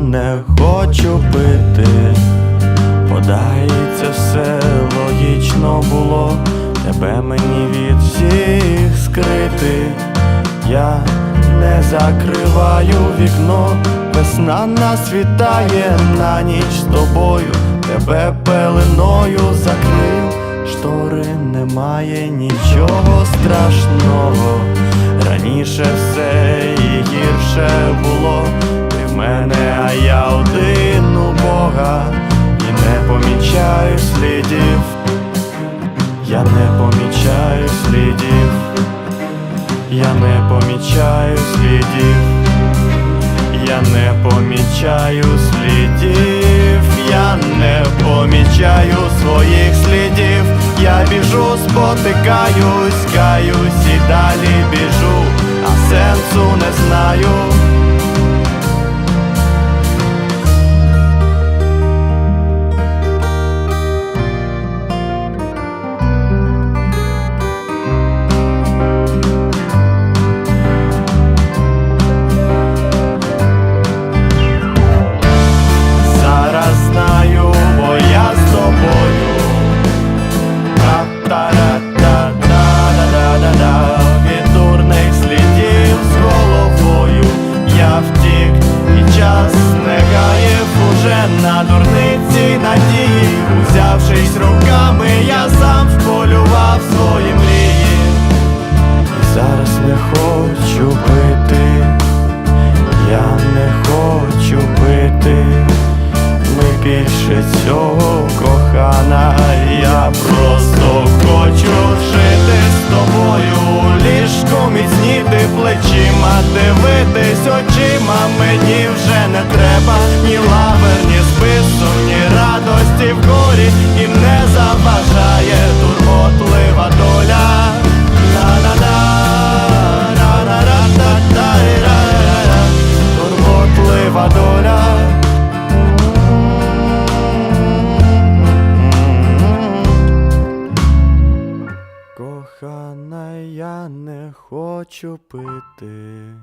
не хочу пити. Подається все логічно було, тебе мені від всіх скрити. Я не закриваю вікно, весна нас вітає на ніч з тобою, тебе пеленою закрив, штори немає нічого страшного. Раніше все і гірше було, слідів, я не помічаю слідів. Я не помічаю слідів, я не помічаю слідів, я не помічаю своїх слідів, я біжу, спотикаюсь, каюсь і далі біжу, а сенсу не знаю. Більше цього кохана, я просто хочу жити з тобою, у ліжку міцніти плечима, дивитись очима, не хочу пити.